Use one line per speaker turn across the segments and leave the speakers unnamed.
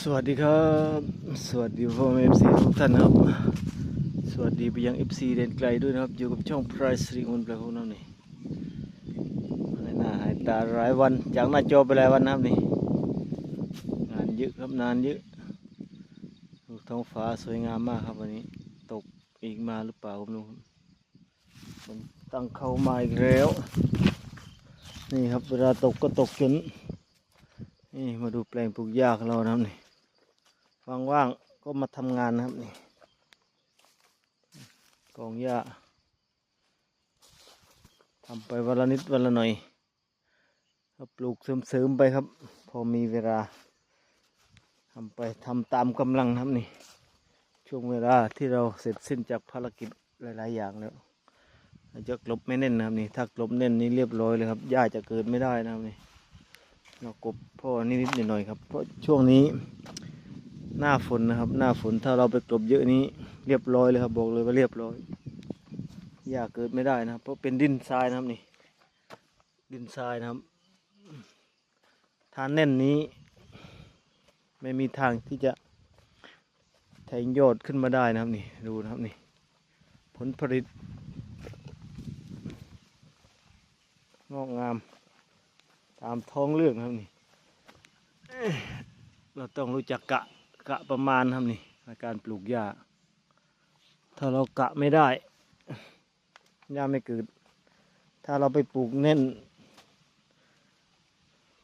สวัสดีครับ สวัสดีพ่อแม่เอฟซีทุกท่านนะครับ สวัสดีไปยังเอฟซีเดนไกลด้วยนะครับ อยู่กับช่องพรายสรีอุนแปลของน้ำนี่หายหน้าหายตาหลายวัน จากหน้าจอไปหลายวันนะครับนี่ งานเยอะครับนานเยอะดูท้องฟ้าสวยงามมากครับวันนี้ ตกอีกมาหรือเปล่าผมไม่รู้ครับฝนตั้งเข้ามาอีกแล้ว นี่ครับเวลาตกก็ตกจนนี่มาดูแปลงปลูกหญ้าของเรานะครับนี่ ว่างๆก็มาทำงานนะครับนี่กองหญ้าทำไปวันละนิดวันละหน่อยก็ปลูกเสริมๆไปครับ พอมีเวลาทำไปทำตามกำลังครับนี่ ช่วงเวลาที่เราเสร็จสิ้นจากภารกิจหลาย ๆ อย่างแล้วจะกลบไม่แน่นนะครับนี่ถ้ากลบแน่นนี่เรียบร้อยเลยครับหญ้าจะเกิดไม่ได้นะครับนี่เรากบพ่อนิดๆหน่อยๆครับเพราะช่วงนี้ หน้าฝนนะครับ หน้าฝนถ้าเราไปกลบเยอะนี้ เรียบร้อยเลยครับบอกเลยว่าเรียบร้อยหญ้าเกิดไม่ได้นะครับ เพราะเป็นดินทรายนะครับนี่ ดินทรายนะครับทานแน่นนี้ ไม่มีทางที่จะแทงยอดขึ้นมาได้นะครับนี่ดูนะครับนี่ ผลผลิต งอกงาม ตามท้องเรื่องครับนี่เอ้ยเราต้องรู้จักกะ กะประมาณครับนี่ในการปลูกหญ้า ถ้าเรากะไม่ได้หญ้าไม่เกิด ถ้าเราไปปลูกเน่น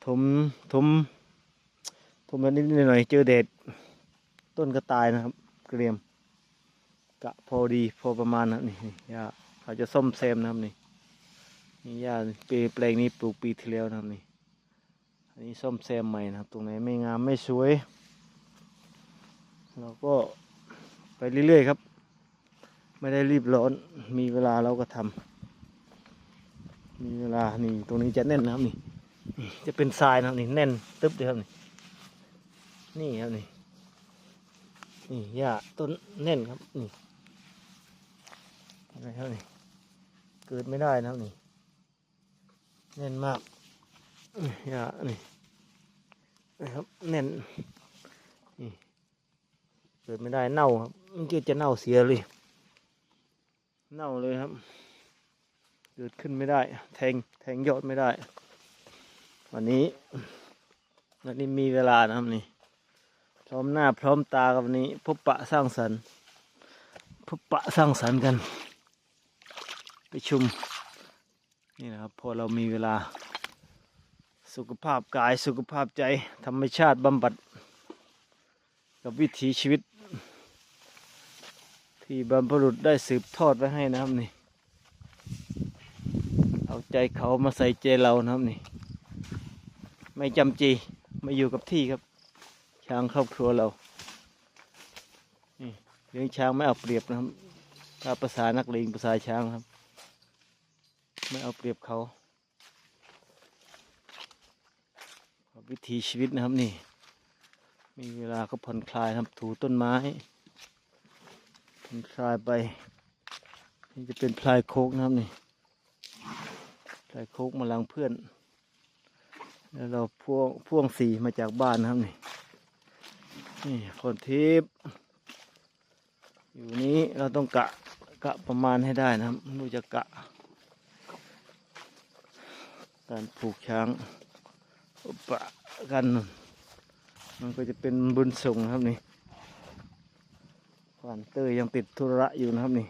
ถมถมถมแบบนิดหน่อยเจอแดดต้นก็ตายนะครับ เกรียม กะพอดีพอประมาณนะครับนี่หญ้าเขาจะส้มแซมนะครับนี่นี่หญ้าปีแปลงนี้ปลูกปีที่แล้วนะครับนี่อันนี้ซ่อมแซมใหม่นะครับ ตรงไหนไม่งามไม่สวย เราก็ไปเรื่อยๆครับ ไม่ได้รีบร้อน มีเวลาเราก็ทำมีเวลานี่ตรงนี้จะแน่นนะครับนี่นี่จะเป็นทรายนะครับนี่แน่นตึ๊บเลยครับนี่นี่ครับนี่นี่หญ้าต้นแน่นครับนี่อะไรครับนี่เกิดไม่ได้นะครับนี่แน่นมากนี่หญ้านี่นะครับแน่น เกิดไม่ได้เน่าครับมันก็จะเน่าเสียเลย เน่าเลยครับ เกิดขึ้นไม่ได้ แทงแทงยอดไม่ได้ วันนี้ วันนี้มีเวลานะครับนี่ พร้อมหน้าพร้อมตากับวันนี้ พบปะสร้างสรรค์พบปะสร้างสรรค์กัน ไปชุม นี่นะครับ พอเรามีเวลา สุขภาพกายสุขภาพใจ ธรรมชาติบำบัด กับวิถีชีวิต ที่บรรพบุรุษได้สืบทอดไว้ให้นะครับนี่ เอาใจเขามาใส่ใจเรานะครับนี่ ไม่จำจีไม่อยู่กับที่ครับ ช้างครอบครัวเรานี่เลี้ยงช้างไม่เอาเปรียบนะครับถ้าภาษานักเลงภาษาช้างครับ ไม่เอาเปรียบเขาวิถีชีวิตนะครับนี่ มีเวลาก็ผ่อนคลายครับถูต้นไม้ ผ่อนคลายไปนี่จะเป็นพลายโคกนะครับนี่พลายโคกมาลังเพื่อน แล้วเราพ่วงพ่วงสีมาจากบ้านนะครับนี่นี่คนทิพย์อยู่นี้เราต้องกะกะประมาณให้ได้นะครับไม่รู้จะกะ การปลูกช้างอุปะกัน มันก็จะเป็นบุญส่งนะครับนี่านเตยยังติดธุระอยู่นะครับนี่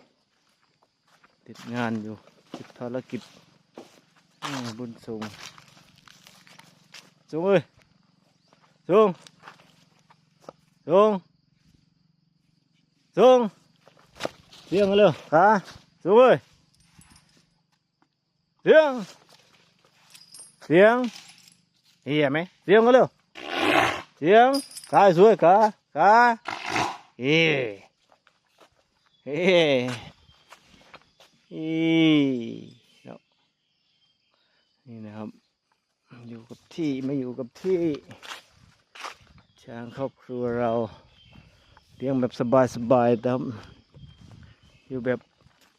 ติดงานอยู่ ติดภารกิจบุญส่งส่งเอ้ยส่งส่งส่งเสียงกันเลยขาส่งเอ้ยเสียงเสียงเฮียไหมเสียงกันเร็วเสียงขาสวยขาขาเฮ้ เฮ้แล้วนี่นะครับ อยู่กับที่ไม่อยู่กับที่ช้างครอบครัวเราเลี้ยงแบบสบายๆแต่อยู่แบบ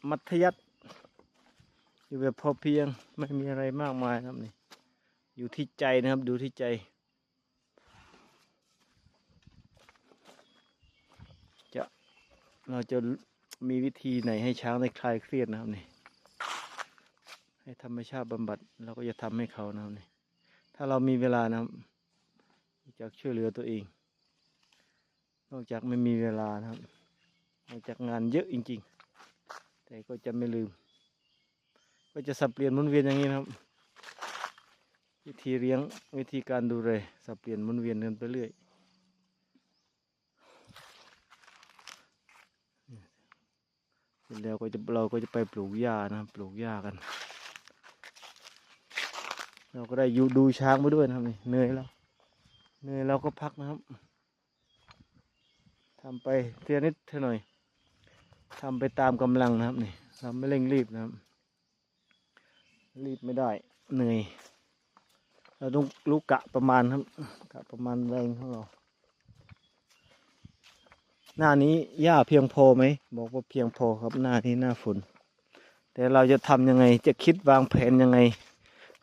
มัธยัติอยู่แบบพอเพียงไม่มีอะไรมากมายครับนี่อยู่ที่ใจนะครับดูที่ใจจะเราจะ มีวิธีไหนให้ช้างได้คลายเครียดนะครับนี่ ให้ธรรมชาติบำบัดเราก็จะทำให้เขานะครับนี่ ถ้าเรามีเวลานะครับจะช่วยเหลือตัวเอง นอกจากไม่มีเวลานะครับ นอกจากงานเยอะจริง ๆ แต่ก็จะไม่ลืม ก็จะสับเปลี่ยนหมุนเวียนอย่างนี้นะครับ วิธีเลี้ยงวิธีการดูแลสับเปลี่ยนหมุนเวียนกันไปเรื่อย สร็จแล้วก็จะเราก็จะไปปลูกหญ้านะครับปลูกหญ้ากัน เราก็ได้อยู่ดูช้างไปด้วยนะครับนี่เหนื่อยแล้วเหนื่อยเราก็พักนะครับทำไปเทียนิดเท่าหน่อยทำไปตามกำลังนะครับนี่เราไม่เร่งรีบนะครับ รีบไม่ได้เหนื่อย เราต้องรู้กะประมาณครับกะประมาณแรงของเรา หน้านี้หญ้าเพียงพอไหมบอกว่าเพียงพอครับหน้านี้หน้าฝน แต่เราจะทำยังไงจะคิดวางแผนยังไง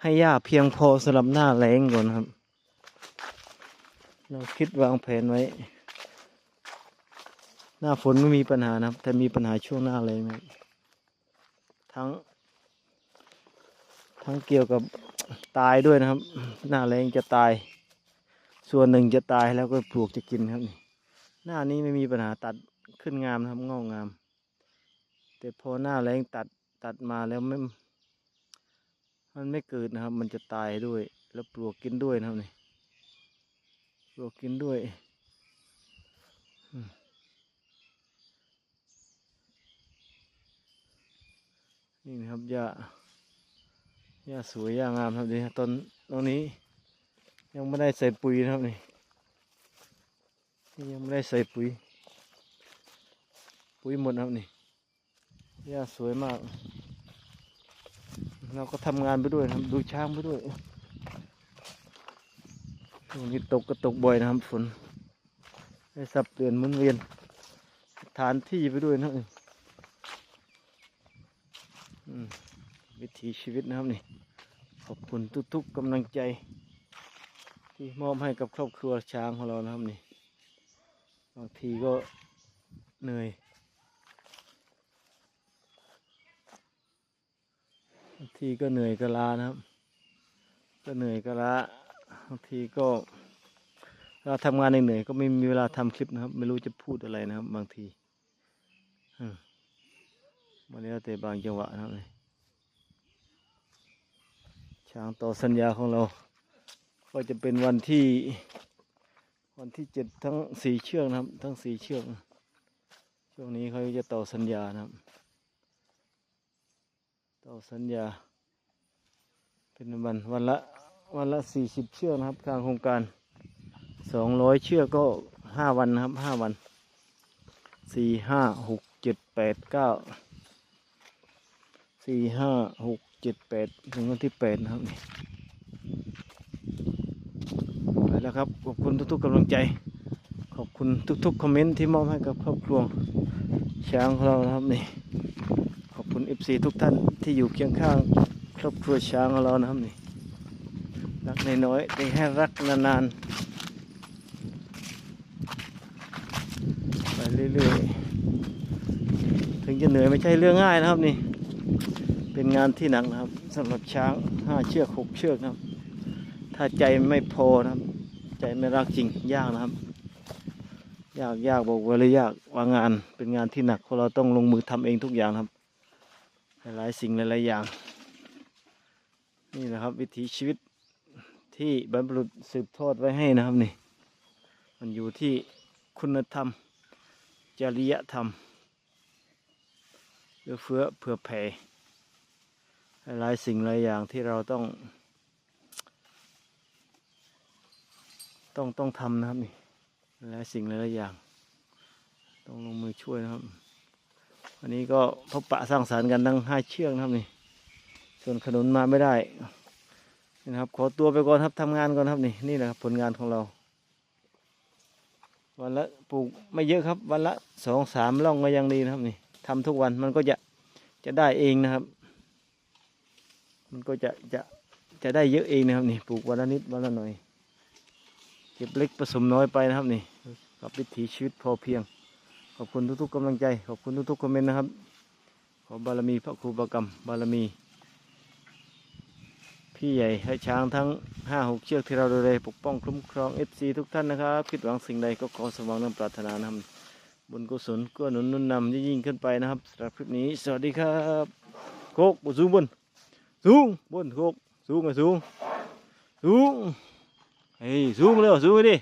ให้หญ้าเพียงพอสำหรับหน้าแล้งก่อนครับ เราคิดวางแผนไว้ หน้าฝนไม่มีปัญหานะครับ แต่มีปัญหาช่วงหน้าแล้งนะครับทั้ง ทั้งเกี่ยวกับตายด้วยนะครับ หน้าแรงจะตาย ส่วนหนึ่งจะตายแล้วก็ปลวกจะกินครับนี่ หน้านี้ไม่มีปัญหาตัดขึ้นงามนะครับงอกงาม แต่พอหน้าแรงตัดตัดมาแล้วไม่มันไม่เกิดนะครับ มันจะตายด้วย แล้วปลวกกินด้วยนะครับนี่ปลวกกินด้วยนี่นะครับหญ้าหญ้าสวยหญ้างามครับดีต้นตรงนี้ ยังไม่ได้ใส่ปุ๋ยนะครับนี่ นี่ยังไม่ได้ใส่ปุ๋ย ปุ๋ยหมดนะครับนี่หญ้าสวยมาก เราก็ทำงานไปด้วยนะครับดูช้างไปด้วยช่วงนี้ตกก็ตกบ่อยนะครับฝนได้สับเปลี่ยนหมุนเวียนสถานที่ไปด้วยนะครับวิถีชีวิตนะครับนี่ขอบคุณทุกๆกำลังใจ ที่มอบให้กับครอบครัวช้างของเรานะครับนี่ บางทีก็เหนื่อยบางทีก็เหนื่อยก็ลานะครับ ก็เหนื่อยก็ลาบางทีก็เราทำงานเหนื่อยก็ไม่มีเวลาทำคลิปนะครับ ไม่รู้จะพูดอะไรนะครับ บางทีมันแล้วแต่บางจังหวะนะครับนี่ช้างต่อสัญญาของเรา ก็จะเป็นวันที่ วันที่เจ็ดทั้งสี่เชือกนะครับ ทั้งสี่เชือก ช่วงนี้เขาจะต่อสัญญานะครับ ต่อสัญญา เป็นวันวันละวันละสี่สิบเชือกนะครับทางโครงการสองร้อยเชือกก็ห้าวันนะครับห้าวันสี่ห้าหกเจ็ดแปดเก้าสี่ห้าหกเจ็ดแปดถึงวันที่แปดนะครับนี่ แล้วครับขอบคุณทุกๆกำลังใจ ขอบคุณทุกๆคอมเมนต์ที่มอบให้กับครอบครัวช้างของเรานะครับนี่ขอบคุณ FC ทุกท่านที่อยู่เคียงข้าง ครอบครัวช้างของเรานะครับนี่รักน้อยๆแต่ให้รักนานๆไปเรื่อยๆถึงจะเหนื่อยไม่ใช่เรื่องง่ายนะครับนี่เป็นงานที่หนักนะครับสำหรับช้างห้าเชือกหกเชือกนะครับถ้าใจไม่พอนะครับ ใจไม่รักจริงยากนะครับ ยากยากบอกว่าเลยยากว่างานเป็นงานที่หนักเพราะเราต้องลงมือทำเองทุกอย่างครับ หลายสิ่งหลายๆอย่าง นี่นะครับ วิถีชีวิตที่บรรพบุรุษสืบทอดไว้ให้นะครับนี่ มันอยู่ที่คุณธรรม จริยธรรมเอื้อเฟื้อเผื่อแผ่หลายสิ่งหลายอย่างที่เราต้อง ต้องต้องทำนะครับนี่หลายสิ่งหลายๆอย่าง ต้องลงมือช่วยนะครับ วันนี้ก็พบปะสร้างสารรค์กันทั้งห้าเชือกนะครับนี่ ส่วนขนุนมาไม่ได้นะครับ ขอตัวไปก่อนครับทำงานก่อนครับนี่นี่แหละครับผลงานของเรา วันละปลูกไม่เยอะครับ วันละสองสามร่องก็ยังดีนะครับนี่ทำทุกวันมันก็จะจะได้เองนะครับ มันก็จะจะจะได้เยอะเองนะครับนี่ปลูกวันละนิดวันละหน่อย เก็บเล็กผสมน้อยไปนะครับนี่กับวิถีชีวิตพอเพียง ขอบคุณทุกๆกำลังใจ ขอบคุณทุกๆคอมเมนต์นะครับ ขอบารมีพระครูบากรรม บารมี พี่ใหญ่ให้ช้างทั้งห้าหกเชือกที่เราดูแลปกป้องคุ้มครองเอฟซีทุกท่านนะครับคิดหวังสิ่งใดก็ขอสมหวังน้ำปรารถนานะครับบุญกุศลก็หนุนนุนนำยิ่งขึ้นไปนะครับสำหรับคลิปนี้สวัสดีครับโคกบนสูงบนสูงบนโคกสูงไงสูงสูง เฮ้ยสูงเร็วสูงไปดิ